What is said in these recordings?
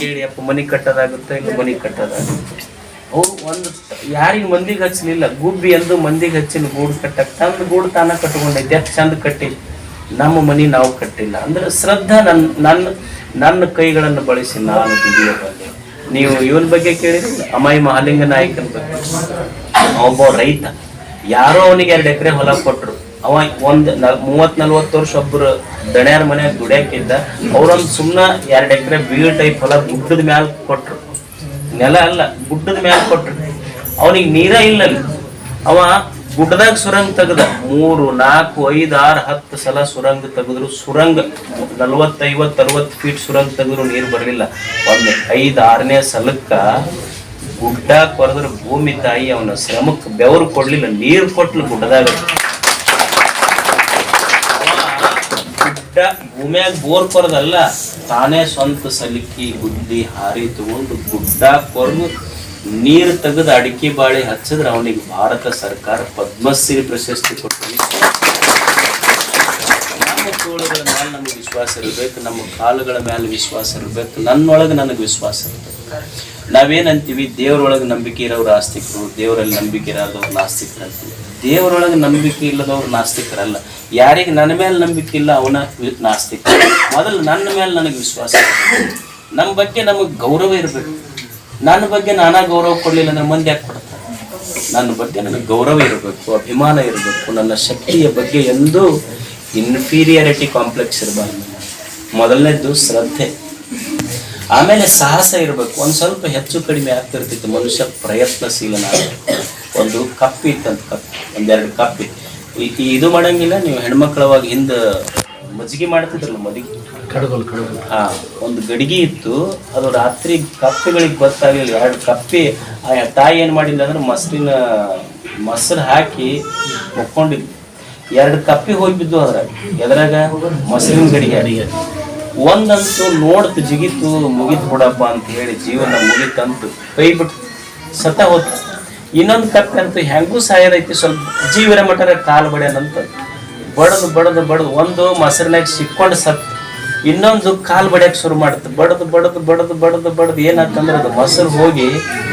ಕೇಳಿ, ಅಪ್ಪ, ಮನಿ ಕಟ್ಟದಾಗುತ್ತೆ, ಇಲ್ಲ ಮನಿ ಕಟ್ಟೋದಾಗುತ್ತೆ ಅವ್ರು ಒಂದು ಯಾರಿಗೆ ಮಂದಿಗೆ ಹಚ್ಚಲಿಲ್ಲ. ಗುಬ್ಬಿ ಎಂದು ಮಂದಿಗೆ ಹಚ್ಚಿನ ಗೂಡು ಕಟ್ಟಕ್, ತಂದು ಗೂಡು ತಾನ ಕಟ್ಕೊಂಡೈತಿ ಎಷ್ಟು ಚಂದ ಕಟ್ಟಿ. ನಮ್ಮ ಮನಿ ನಾವು ಕಟ್ಟಿಲ್ಲ. ಅಂದ್ರೆ ಶ್ರದ್ಧಾ ನನ್ನ ನನ್ನ ನನ್ನ ಕೈಗಳನ್ನು ಬಳಸಿ ನಾನು ದುಡಿಯೋ ನೀವು ಇವನ್ ಬಗ್ಗೆ ಕೇಳಿದ್ರಿ ಅಮಾಯಿ ಮಹಾಲಿಂಗ ನಾಯಕನ ಬಗ್ಗೆ. ಒಬ್ಬ ರೈತ, ಯಾರೋ ಅವನಿಗೆ ಎರಡು ಎಕರೆ ಹೊಲ ಕೊಟ್ರು. ಅವ ಒಂದ್ ಮೂವತ್ ನಲ್ವತ್ತು ವರ್ಷ ಒಬ್ರು ದಣ್ಯಾರ ಮನ್ಯಾಗ ದುಡಿಯಾಕಿದ್ದ. ಅವ್ರೊಂದ್ ಸುಮ್ನ ಎರಡ್ ಎಕರೆ ಬೀಳ್ ಟೈಪ್ ಹೊಲ ಗುಡ್ಡದ ಮ್ಯಾಲ ಕೊಟ್ರು. ನೆಲ ಅಲ್ಲ, ಗುಡ್ಡದ ಮ್ಯಾಲ ಕೊಟ್ರು. ಅವನಿಗೆ ನೀರ ಇಲ್ಲ. ಅವ ಗುಡ್ಡದಾಗ ಸುರಂಗ್ ತೆಗ್ದ. ಮೂರು, ನಾಲ್ಕು, ಐದು, ಆರು, ಹತ್ತು ಸಲ ಸುರಂಗ್ ತೆಗೆದ್ರು. ಸುರಂಗ್ ನಲ್ವತ್ತೈವತ್ತು, ಅರವತ್ತು ಫೀಟ್ ಸುರಂಗ್ ತೆಗೆದ್ರು, ನೀರು ಬರಲಿಲ್ಲ. ಒಂದು ಐದು, ಆರನೇ ಸಲಕ್ಕ ಗುಡ್ಡ ಕೊರೆದ್ರ. ಭೂಮಿ ತಾಯಿ ಅವನ ಶ್ರಮಕ್ಕೆ ಬೆವರು ಕೊಡ್ಲಿಲ್ಲ. ನೀರು ಕೊಟ್ಲು ಗುಡ್ಡದಾಗ. ಗುಡ್ಡ ಭೂಮಿಯಾಗ ಬೋರ್ ಕೊರದಲ್ಲ, ತಾನೇ ಸ್ವಂತ ಸಲಿಕಿ ಗುದ್ದಿ ಹಾರಿ ತಗೊಂಡು ಗುಡ್ಡ ಕೊರ್ದು ನೀರು ತೆಗೆದು ಅಡಿಕೆ ಬಾಳೆ ಹಚ್ಚಿದ್ರೆ ಅವನಿಗೆ ಭಾರತ ಸರ್ಕಾರ ಪದ್ಮಶ್ರೀ ಪ್ರಶಸ್ತಿ ಕೊಟ್ಟು ನಮ್ಮ ತೋಳುಗಳ ಮೇಲೆ ನಮಗೆ ವಿಶ್ವಾಸ ಇರಬೇಕು, ನಮ್ಮ ಕಾಲುಗಳ ಮೇಲೆ ವಿಶ್ವಾಸ ಇರಬೇಕು, ನನ್ನೊಳಗೆ ನನಗೆ ವಿಶ್ವಾಸ ಇರಬೇಕು ನಾವೇನಂತೀವಿ? ದೇವರೊಳಗೆ ನಂಬಿಕೆ ಇರೋರು ಆಸ್ತಿಕರು, ದೇವರಲ್ಲಿ ನಂಬಿಕೆ ಇರೋದವ್ರು ನಾಸ್ತಿಕರು ಅಂತೀವಿ. ದೇವರೊಳಗೆ ನಂಬಿಕೆ ಇಲ್ಲದವ್ರು ನಾಸ್ತಿಕರಲ್ಲ. ಯಾರಿಗೆ ನನ್ನ ಮೇಲೆ ನಂಬಿಕೆ ಇಲ್ಲ, ಅವನ ನಾಸ್ತಿಕ ಮೊದಲು ನನ್ನ ಮೇಲೆ ನನಗೆ ವಿಶ್ವಾಸ ನಮ್ಮ ಬಗ್ಗೆ ನಮಗೆ ಗೌರವ ಇರಬೇಕು. ನನ್ನ ಬಗ್ಗೆ ನಾನಾ ಗೌರವ ಕೊಡಲಿಲ್ಲ ಅಂದ್ರೆ ಮಂದಿ ಯಾಕೆ ಕೊಡ್ತಾರೆ? ನನ್ನ ಬಗ್ಗೆ ನನಗೆ ಗೌರವ ಇರಬೇಕು, ಅಭಿಮಾನ ಇರಬೇಕು, ನನ್ನ ಶಕ್ತಿಯ ಬಗ್ಗೆ ಎಂದೂ ಇನ್ಫೀರಿಯಾರಿಟಿ ಕಾಂಪ್ಲೆಕ್ಸ್ ಇರಬಾರ್ದು. ಮೊದಲನೇದ್ದು ಶ್ರದ್ಧೆ. ಆಮೇಲೆ ಸಾಹಸ ಇರಬೇಕು. ಒಂದು ಸ್ವಲ್ಪ ಹೆಚ್ಚು ಕಡಿಮೆ ಆಗ್ತಿರ್ತಿತ್ತು. ಮನುಷ್ಯ ಪ್ರಯತ್ನಶೀಲನ ಒಂದು ಕಪ್ಪಿ ಇತ್ತಂತ ಕಪ್ ಒಂದೆರಡು ಕಪ್ಪಿ. ಈ- ಇದು ಮಾಡಂಗಿಲ್ಲ. ನೀವು ಹೆಣ್ಮಕ್ಳವಾಗಿ ಹಿಂದೆ ಮಜ್ಜಿಗೆ ಮಾಡ್ತಿದ್ರಲ್ಲ ಮದಿಗೆ ಹಾ ಒಂದು ಗಡಿಗೆ ಇತ್ತು. ಅದು ರಾತ್ರಿ ಕಪ್ಪಿಗಳಿಗೆ ಗೊತ್ತಾಗಲಿಲ್ಲ. ಎರಡು ಕಪ್ಪಿ. ಆ ತಾಯಿ ಏನು ಮಾಡಿಲ್ಲ ಅಂದ್ರೆ ಮೊಸರಿನ ಮೊಸರು ಹಾಕಿ ಮುಕ್ಕೊಂಡಿದ್ದು ಎರಡು ಕಪ್ಪಿ ಹೋಗಿ ಬಿದ್ದು ಅದ್ರ ಎದ್ರಾಗ ಮೊಸರಿನ ಗಡಿಗೆ ಅಡಿಗೆ. ಒಂದಂತು ನೋಡ್ತು, ಜಿಗಿತು, ಮುಗಿತು ಬಿಡಪ್ಪ ಅಂತ ಹೇಳಿ ಜೀವನ ಮುಗಿತಂತು. ಕೈ ಬಿಟ್ಟು ಸತ ಹೋತು. ಇನ್ನೊಂದು ಕಪ್ಪಿ ಅಂತೂ ಹೆಂಗೂ ಸಾಯದೈತಿ, ಸ್ವಲ್ಪ ಜೀವನ ಮಟರ ಕಾಲು ಬಡ್ಯಾನಂತ. ಬಡದು ಬಡದು ಬಡದು, ಒಂದು ಮೊಸರಿನಾಗ ಸಿಕ್ಕೊಂಡು ಸತ್ ಇನ್ನೊಂದು ಕಾಲು ಬಡಿಯಕ್ಕೆ ಶುರು ಮಾಡುತ್ತೆ. ಬಡದು ಬಡದು ಬಡದು ಬಡದು ಬಡದು. ಏನಾಗ್ತಂದ್ರೆ ಅದು ಮೊಸರು ಹೋಗಿ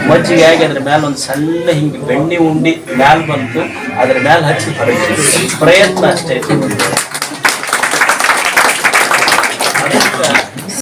ಮಜ್ಜಿಗೆ ಆಗಿ ಅದ್ರ ಮೇಲೆ ಒಂದು ಸಣ್ಣ ಹಿಂಗೆ ಬೆಣ್ಣೆ ಉಂಡಿ ಮ್ಯಾಲ್ ಬಂತು. ಅದ್ರ ಮ್ಯಾಲ ಹಚ್ಚಿ ಪ್ರಯತ್ನ ಅಷ್ಟೇ.